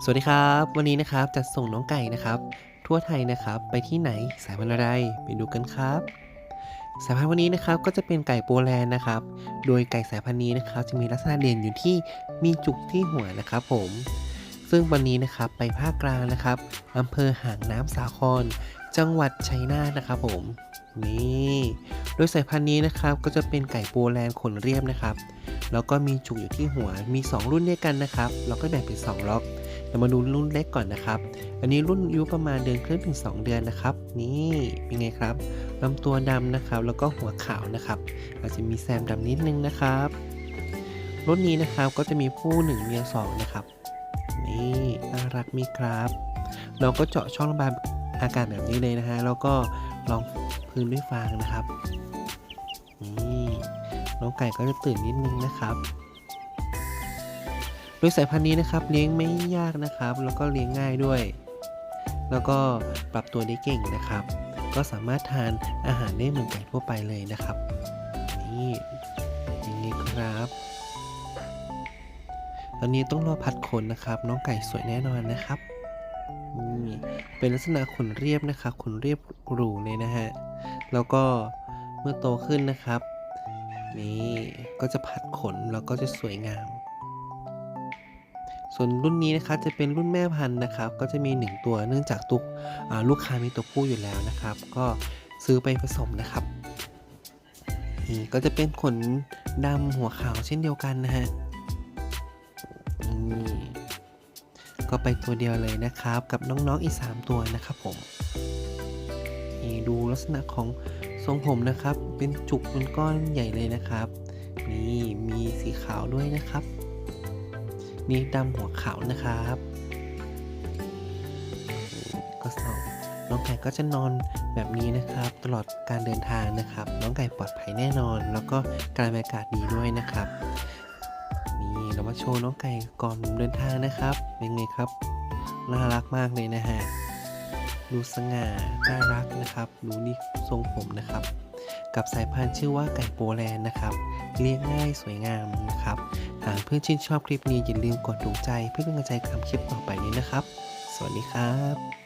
สวัสดีครับ วันนี้นะครับจะส่งน้องไก่นะครับ ทั่วไทยนะครับ ไปที่ไหนสายพันธุ์อะไรไปดูกันครับ สายพันธุ์วันนี้นะครับก็จะเป็นไก่โปแลนด์นะครับ โดยไก่สายพันธุ์นี้นะครับ จะมีลักษณะเด่นอยู่ที่มีจุกที่หัวนะครับผม ซึ่งวันนี้นะครับไปภาคกลางนะครับอำเภอหางน้ำสาคร จังหวัดชัยนาทนะครับผมนี่โดยสายพันธุ์นี้นะครับก็จะเป็นไก่โปแลนด์ขนเรียบนะครับ แล้วก็มีจุกอยู่ที่หัวมี 2 รุ่นด้วยกันนะครับเราก็แบ่งเป็น 2 ล็อก เรามาดูรุ่นเล็กก่อนนะครับ อันนี้รุ่นอายุประมาณเดือนครึ่งถึง 2 เดือนนะครับ นี่เป็นไงครับลำตัวดำนะครับ แล้วก็หัวขาวนะครับ อาจจะมีแซมดำนิดนึงนะครับรุ่นนี้นะครับก็จะมีผู้หนึ่งเมียสองนะครับนี่น่ารักมีครับ เราก็เจาะช่องระบายอากาศแบบนี้เลยนะฮะแล้วก็ลองพื้นด้วยฟางนะครับนี่น้องไก่ก็จะตื่นนิดนึงนะครับ โดยสายพันธุ์นี้นะครับเลี้ยงไม่ยากนะครับ แล้วก็เลี้ยงง่ายด้วย แล้วก็ปรับตัวได้เก่งนะครับ ก็สามารถทานอาหารได้เหมือนไก่ทั่วไปเลยนะครับ นี่อย่างนี้ครับตอนนี้ต้องรอพัดขนนะครับ น้องไก่สวยแน่นอนนะครับนี่เป็นลักษณะขนเรียบนะครับขนเรียบหรูเลยนะฮะแล้วก็เมื่อโตขึ้นนะครับ นี่ก็จะผัดขนแล้วก็จะสวยงาม ส่วนรุ่นนี้นะครับจะเป็นรุ่นแม่พันธุ์นะครับ ก็จะมี 1 ตัวเนื่องจากตุกลูกค้ามีตัวผู้อยู่แล้วนะครับ ก็ซื้อไปผสมนะครับนี่ก็จะเป็นขนดำหัวขาวเช่นเดียวกันนะฮะนี่ก็ไปตัวเดียวเลยนะครับ กับน้องๆอีก 3 ตัวนะครับผมนี่ดูลักษณะของทรงผมนะครับ เป็นจุกเป็นก้อนใหญ่เลยนะครับ นี่มีสีขาวด้วยนะครับ นี่ดำหัวขาวนะครับก็สองน้องไก่ก็จะนอนแบบนี้นะครับ ตลอดการเดินทางนะครับ น้องไก่ปลอดภัยแน่นอน แล้วก็การบรรยากาศดีด้วยนะครับนี่เรามาโชว์น้องไก่ก่อนเดินทางนะครับเป็นไงครับน่ารักมากเลยนะฮะดูสง่าน่ารักนะครับดูนี่ทรงผมนะครับ กับสายพันธุ์ชื่อว่าไก่โปแลนด์นะครับ เลี้ยงง่ายสวยงามนะครับ หากเพื่อนชื่นชอบคลิปนี้อย่าลืมกดถูกใจเพื่อเป็นกำลังใจทำคลิปต่อไปนี้นะครับ สวัสดีครับ